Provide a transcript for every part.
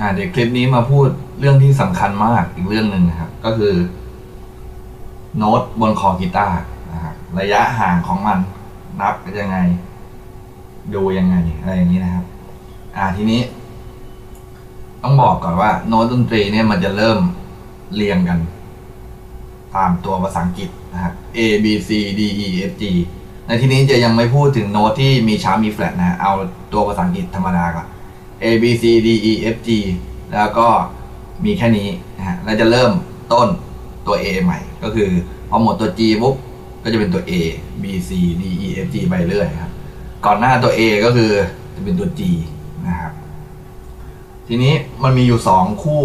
อ่าเดี๋ยวคลิปนี้มาพูดเรื่องที่สำคัญมากอีกเรื่องหนึ่งนะครับ ก็คือ โน้ตบนคอกีตาร์นะครับระยะห่างของมันนับยังไง ดูยังไงอะไรอย่างนี้นะครับ อ่าทีนี้ ต้องบอกก่อนว่า โน้ตดนตรีเนี่ยมันจะเริ่มเรียงกัน ตามตัวภาษาอังกฤษนะครับ A B C D E F G ในที่นี้จะยังไม่พูดถึงโน้ตที่มีชาร์ปมีแฟลตนะ เอาตัวภาษาอังกฤษธรรมดาก่อน A B C D E F G แล้วก็มีแค่นี้นะฮะแล้วจะเริ่มต้นตัว A ใหม่ ก็คือพอหมดตัว G ปุ๊บก็จะเป็นตัว A B C D E F G ไปเรื่อยครับ ก่อนหน้าตัว A ก็คือจะเป็นตัว G นะครับ ทีนี้มันมีอยู่สองคู่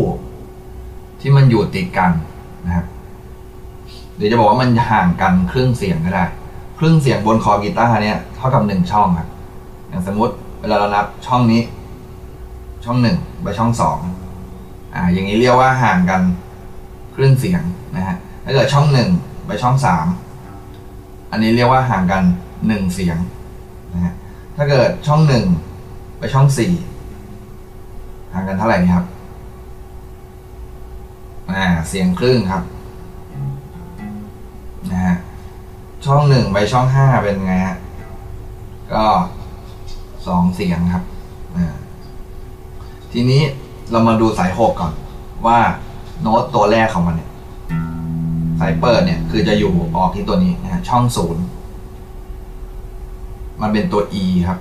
ที่มันอยู่ติดกันนะครับเดี๋ยวจะบอกว่ามันห่างกันครึ่งเสียงก็ได้ครึ่งเสียงบนคอกีตาร์เนี่ยเท่ากับหนึ่งช่องครับอย่างสมมติเวลาเรานับช่องนี้ ช่องหนึ่งไปช่องสองอ่าอย่างนี้เรียกว่าห่างกันครึ่งเสียงนะฮะถ้าเกิดช่องหนึ่งไปช่องสามอันนี้เรียกว่าห่างกันหนึ่งเสียงนะฮะถ้าเกิดช่องหนึ่งไปช่องสี่ห่างกันเท่าไหร่ครับอ่าเสียงครึ่งครับนะฮะช่องหนึ่งไปช่องห้าเป็นไงฮะก็สองเสียงครับอ่า ทีนี้เรามาดูสายหกก่อน ว่าโน้ตตัวแรกของมันเนี่ยสายเปิดเนี่ยคือจะอยู่ออกที่ตัวนี้นะฮะช่องศูนย์มันเป็นตัว E ครับ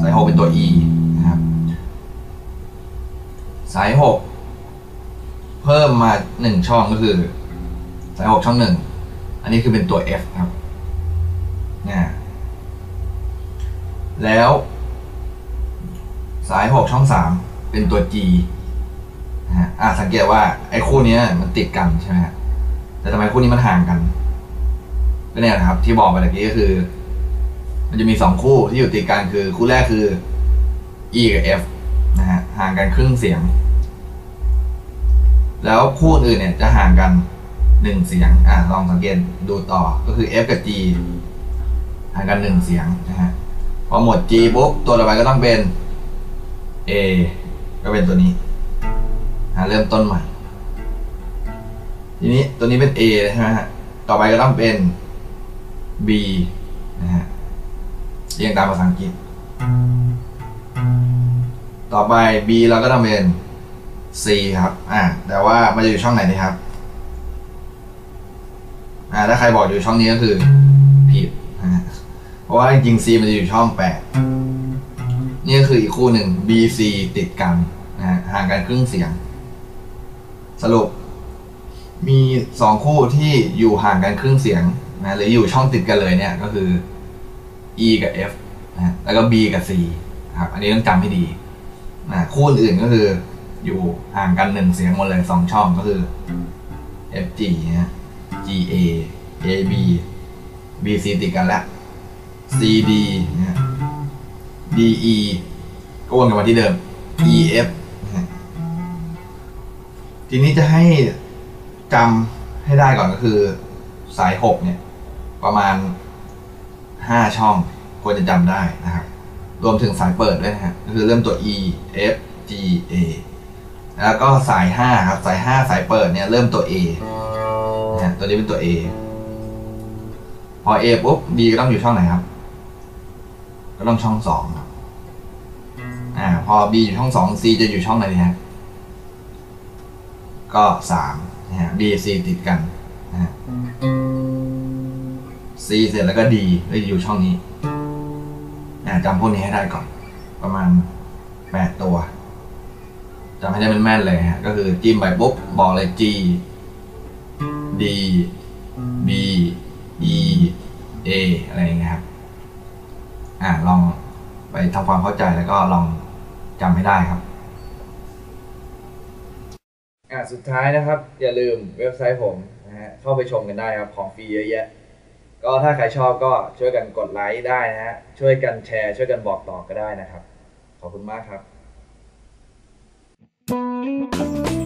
สายหกเป็นตัว E นะครับ สายหกเพิ่มมาหนึ่งช่องก็คือ สายหกช่องหนึ่งอันนี้คือเป็นตัว F ครับนะแล้ว สายหกช่องสามเป็นตัว G นะฮะอะสังเกตว่าไอ้คู่นี้มันติดกันใช่ไหมฮะแต่ทำไมคู่นี้มันห่างกันก็เนี่ยนะครับ ที่บอกไปเมื่อกี้ก็คือ มันจะมีสองคู่ที่อยู่ติดกันคือ คู่แรกคือ E กับ F นะฮะห่างกันครึ่งเสียง แล้วคู่อื่นเนี่ยจะห่างกันหนึ่งเสียง อะลองสังเกตดูต่อก็คือ F กับ G ห่างกันหนึ่งเสียงนะฮะพอหมด G ปุ๊บตัวต่อไปก็ต้องเป็น A ก็เป็นตัวนี้เริ่มต้นใหม่ ทีนี้ตัวนี้เป็น A ใช่ไหมฮะ ต่อไปก็ต้องเป็น B นะฮะเรียงตามภาษาอังกฤษ ต่อไป B เราก็ต้องเป็น C ครับ อ่า แต่ว่ามันจะอยู่ช่องไหนดีครับ อ่า ถ้าใครบอกอยู่ช่องนี้ก็คือผิดนะฮะเพราะว่าจริงๆ C มันจะอยู่ช่องแปด นี่ก็คืออีกคู่หนึ่ง B C ติดกันนะฮะห่างกันครึ่งเสียง สรุป มีสองคู่ที่อยู่ห่างกันครึ่งเสียงนะหรืออยู่ช่องติดกันเลยเนี่ยก็คือ E กับ F นะฮะแล้วก็ B กับ C ครับ อันนี้ต้องจำให้ดีนะคู่อื่นก็คือ อยู่ห่างกันหนึ่งเสียงหมดเลยสองช่องก็คือ F G นะ G A A B B C ติดกันแล้ว C D นะ ฮะ D E ก็วนกลับมาที่เดิม E F นะฮะทีนี้จะให้จำให้ได้ก่อนก็คือ สายหกเนี่ย ประมาณห้าช่องควรจะจำได้นะครับ รวมถึงสายเปิดด้วยนะฮะก็คือเริ่มตัว E F G A แล้วก็สายห้าครับสายห้าสายเปิดเนี่ยเริ่มตัว A นะฮะตัวนี้เป็นตัว A พอ A ปุ๊บ B ก็ต้องอยู่ช่องไหนครับ ก็ต้องช่องสองครับ อ่า พอ B อยู่ช่องสอง C จะอยู่ช่องไหนดีฮะ ก็สามนะฮะ B C ติดกันนะฮะ C เสร็จแล้วก็ D ก็อยู่ช่องนี้อ่าจำพวกนี้ให้ได้ก่อน ประมาณแปดตัวจำให้ได้แม่นๆเลยฮะ ก็คือจิ้มไปปุ๊บ บอกเลย G D B E A อะไรอย่างเงี้ยครับ อ่าลองไปทำความเข้าใจแล้วก็ลอง จำไม่ได้ครับ อ่าสุดท้ายนะครับ อย่าลืมเว็บไซต์ผมนะฮะเข้าไปชมกันได้ครับ ของฟรีเยอะแยะ ก็ถ้าใครชอบก็ช่วยกันกดไลค์ได้นะฮะช่วยกันแชร์ ช่วยกันบอกต่อก็ได้นะครับ ขอบคุณมากครับ Thank you.